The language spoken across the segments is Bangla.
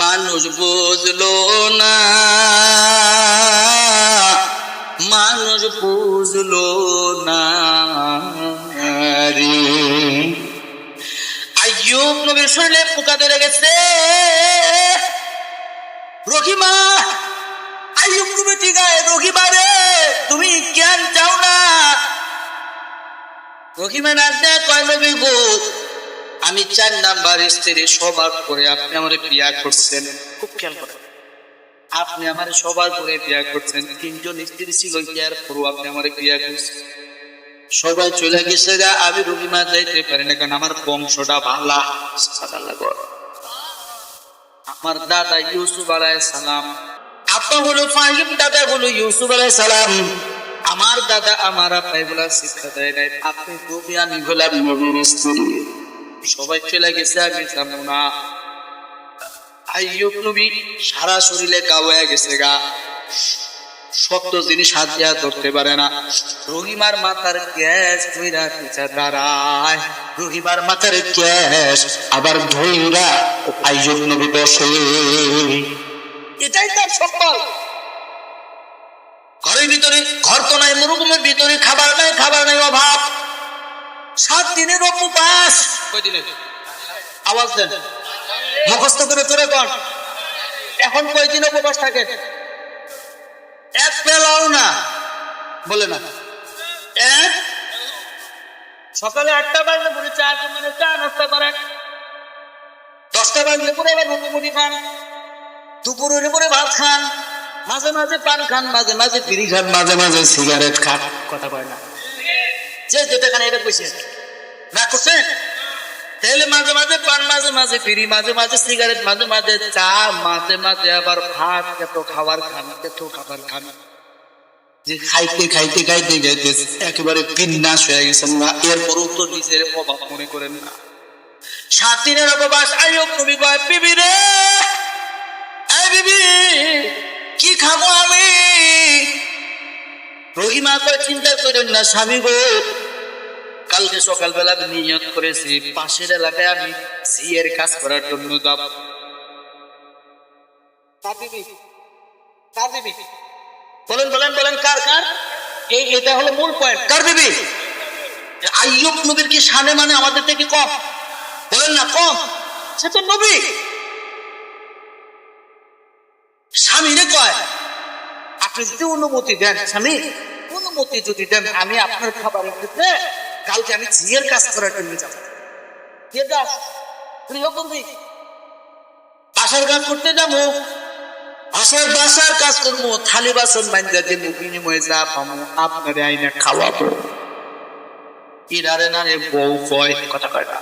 মানুষ বুঝলো না। মানুষ বুঝলো না রে। আইয়ুব নবীর শরীরে পোকা ধরে গেছে। রহিমা আইয়ুব তুমি ঠিক রহিমা রে, তুমি জ্ঞান চাও না। রহিমা নাচতে কয় নবী গো আমি চার নাম্বার স্ত্রী সবার করে আপনি আমার বিয়া করছেন। খুব খেয়াল করেন। আপনি আমার সবার করে বিয়া করছেন তিনজন স্ত্রী ছিল ইয়ার পরও আপনি আমার বিয়া করছেন। সবাই চলে গেছে গা আমি রবিমা যাইতে পারি না কারণ আমার বংশটা গো। আমার দাদা ইউসুফ আলাই সালাম। আপা হলো ফাহিম দাদা হলো ইউসুফ আলাই সালাম। আমার দাদা আমার আপা এগুলা শিক্ষা দেয় নাই। আপনি নবী আমি হলাম নবীর স্ত্রী। সবাই চলে গেছে আমি জানো না। আইয়ুব নবী সারা শরীরে গা গেছে গা। শক্ত জিনিস হাত দিয়া ধরতে পারে না। রহিমার মাথার গ্যাস ধইরা পিছা দাঁড়ায়। রহিমার মাথার গ্যাস আবার ধইরা আইয়ুব নবী বসে। এটাই তার সম্বল ঘরের ভিতরে, ঘর তো নাই, মরুভূমির ভিতরে, খাবার নাই খাবার নাই অভাব। সাত দিনের উপবাস আওয়াজ দেন। মুখস্থ করে তোরে কর এখন কয় দিন উপবাস থাকে? এক পেলাও না। বলে না। এক? সকালে আটটা বাজলে পরে চা মানে চা নাস্তা করেন দশটা বাজলে পরে আবার মুখোমুখি খান। দুপুর দুপুরের পরে ভাত খান। মাঝে মাঝে পান খান মাঝে মাঝে বিড়ি খান মাঝে মাঝে সিগারেট খান। কথা কয় না। যে যেটা খান এটা কইছে না করছেন তাহলে মাঝে মাঝে পান, মাঝে মাঝে বিড়ি, মাঝে মাঝে সিগারেট, মাঝে মাঝে চা, মাঝে মাঝে আবার ভাত কত খাবার খান কত খাবার খান যে খাইতে খাইতে খাইতে খাইতে একেবারে বিন্যাস হয়ে গেছে না এরপরও তো নিজের অভাব মনে করেন না। সাত দিনের উপবাস আইয়ুব নবী কয় বিবি রে। বিবি, কি খাব আমি? রহিমা কয়, চিন্তা করেন না স্বামী গো। কালকে সকালবেলা নিয়ত করেছি পাশের এলাকায় আমি সিয়ের কাজ করার জন্য যাব? বলেন বলেন বলেন কার? কার? এই এটা হলো মূল পয়েন্ট কার আইয়ুব নবীর কি সানে মানে আমাদের থেকে কম? বলেন না কম। সে তো নবী। স্বামীরে কয় আপনি যদি অনুমতি দেন স্বামী অনুমতি যদি দেন আমি আপনার খাবারের ক্ষেত্রে কালকে আমি ঝিয়ের কাজ করার জন্য যাব। হুকুম বাসার কাজ করতে যাব। বাসার কাজ থালি বাসন বান্ধা দিব বিনিময়ে যা পাবো। আপনারে আইনে খাওয়াবো। ইরারে না রে বউ কয় কথা কয় না।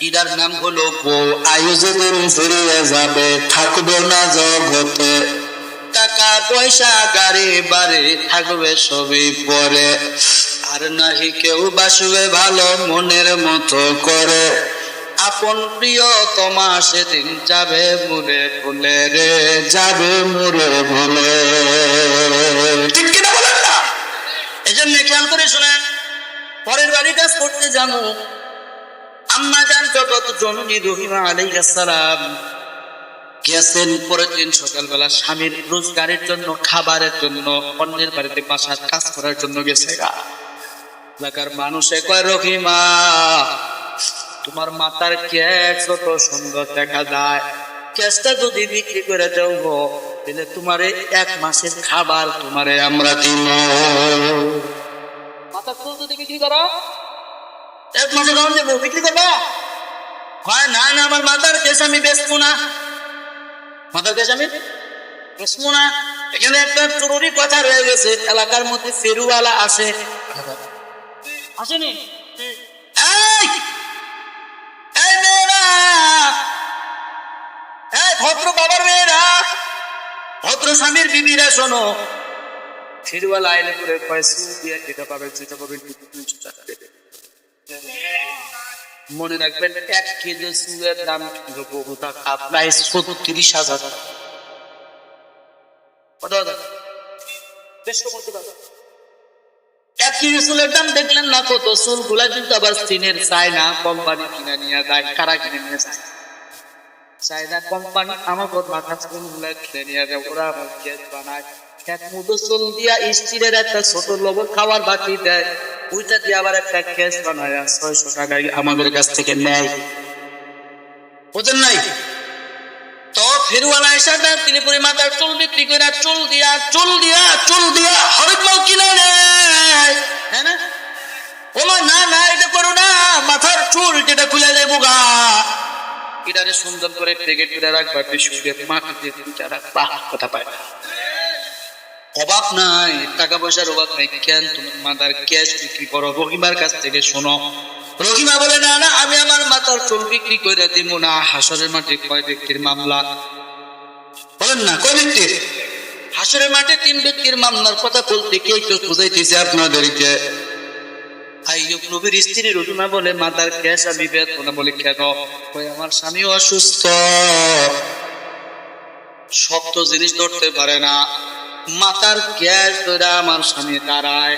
ইরার নাম হলো বউ। আয়োজনের ফিরে যাবে, থাকবে না জগতে। টাকা পয়সা গাড়ি বাড়ি, থাকবে সবই পরে। আর নাহি কেউ বাসবে ভালো মনের মতো করে। আপন প্রিয় তোমা সেদিন যাবে মুরে ভুলে রে, যাবে মুরে ভুলে খেয়াল করে পরের বাড়ি কাজ করতে যাব আম্মা জান জগৎ জননী রহিমা সালাম গেছেন পরের দিন সকালবেলা স্বামীর রোজগারের জন্য, খাবারের জন্য, অন্যের বাড়িতে বাসার কাজ করার জন্য গেছে গা। এলাকার মানুষে কয় রহিমা তোমার মাথার ক্যাশ কত সুন্দর দেখা যায়। ক্যাশটা যদি বিক্রি করে দেও গো, তাহলে তোমার এক মাসের খাবার তোমারে আমরা দিব। মাথার চুল যদি বিক্রি করো। এক মাসে খাওয়ান দেবো বিক্রি করবা? হয় না না আমার মাথার কেস আমি বেচবো না। মাথার কেস আমি বেচবো না। এখানে একটা জরুরি কথা রয়ে গেছে এলাকার মধ্যে ফেরুওয়ালা আসে। আসেনি? এই! এই মেয়েরা! এই ভদ্র বাবার মেয়েরা! ভদ্র স্বামীর বিবিরা শোনো। ফেরুওয়ালা আইলে করে পয়সা দিয়ে এটা পাবেন সেটা পাবেন দুশো টাকা দেবে মনে রাখবেন এক কেজি চুলের দাম প্রায় ছত্রিশ হাজার। কত হাজার? বেশ টাকা? চুলের দেখলেন না কত? চুলগুলা কিন্তু আবার চীনের চায় না কোম্পানি কিনে নিয়ে যায়, কারা কিনে নিয়ে যায়? চাইনা কোম্পানি আমার মাথা চুলগুলা খেয়ে নিয়ে যায়, ওরা আবার গ্যাস বানায়। চুল দিয়া তিনি পরে মাথার চুল বিক্রি করে চুল দিয়া চুল দিয়া চুল দিয়া হরেক খুলে এটারে সুন্দর করে রাখবা মাটিতে রাখবা কথা পায় অভাব নাই, টাকা পয়সার অভাব নাই, কেন মাথার ক্যাশ বিক্রি করো? রহিমার কাছ থেকে শোনো। রহিমা বলে, না না, আমি আমার মাথার চুল বিক্রি করে দিব না। হাসরের মাঠে কয় ব্যক্তির মামলা? বলেন না, কয় ব্যক্তির হাসরের মাঠে তিন ব্যক্তির মামলার কথা বলতে কে একটু বুঝাইতেছে আপনাদেরকে? আইয়ুব নবীর স্ত্রী রহিমা বলে মাতার ক্যাশ আমি বেতনা বলে, কেন? কই আমার স্বামী অসুস্থ। শক্ত জিনিস ধরতে পারে না। মাতার ক্যাশ ধরে আমার স্বামী দাঁড়ায়।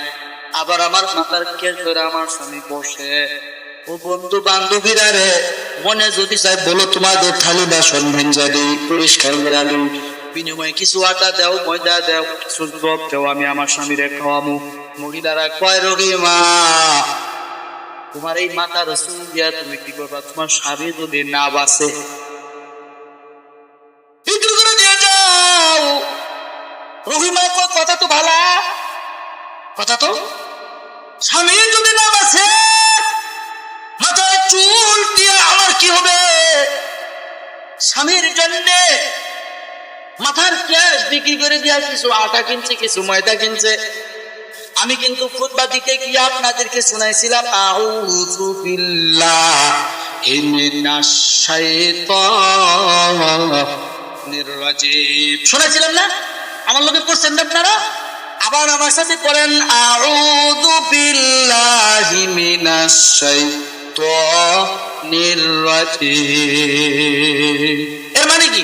আবার আমার মাতার ক্যাশ ধরে আমার স্বামী বসে। ও বন্ধু বান্ধবীরা রে, মনে যদি চাই বলো তোমাদের থালি বাসন ভেঞ্জা দিই, পরিষ্কার করে আলু বিনিময়ে কিছু আটা দাও, ময়দা দাও, কিছু দ্রব দাও, আমি আমার স্বামীরে খাওয়াবো মহিলারা কয় রোগী মা তোমার এই মাথার রসুন দিয়া তুমি কি করবা? তোমার স্বামী যদি না বাসে রহিমা কথা তো ভালা। কথা তো? স্বামী যদি না বাসে মাথায় চুল দিয়ে আমার কি হবে? স্বামীর জন্যে মাথার ক্যাশ বিক্রি করে দিয়া কিছু আটা কিনছে, কিছু ময়দা কিনছে। আমি কিন্তু খুতবা দিতে গিয়ে আপনাদেরকে শোনাইছিলাম, আউযু বিল্লাহি মিনাশ শাইতানির রাজিম শোনাইছিলাম না? আমার লোকে পড়ছেন না আপনারা? আবার আমার সাথে পড়েন, আউযু বিল্লাহি মিনাশ শাইতানির রাজিম এর মানে কি?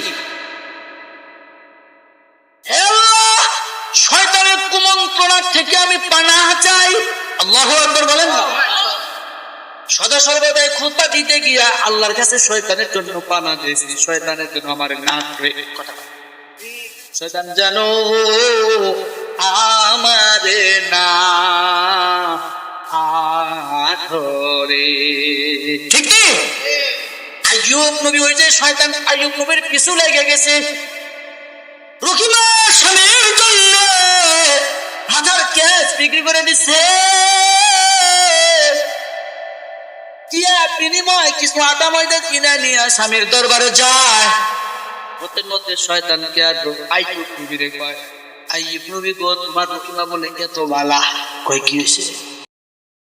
সদা সর্বদাই খুঁজবা দিতে গিয়া আল্লাহর কাছে শয়তানের জন্য পানা দিয়েছি। শয়তানের জন্য আমার না করে কথা শয়তান জানো আমারে না আধরে। ঠিক কি? আইয়ুব নবী ওই যে শয়তান আইয়ুব নবীর পিছু লেগে গেছে। রহিমা স্বামীর জন্য। হাজার ক্যাশ বিক্রি করে দিচ্ছে কিয়া বিনিময়, কিছু আটা ময়দা কিনে নিয়ে স্বামীর দরবারে যায়। মতের মধ্যে শয়তানকে আর আইয়ুব নবীরে কয় আইয়ুব নবী গো তোমার রহিমা বলে এত বালা কয়, কি হয়েছে?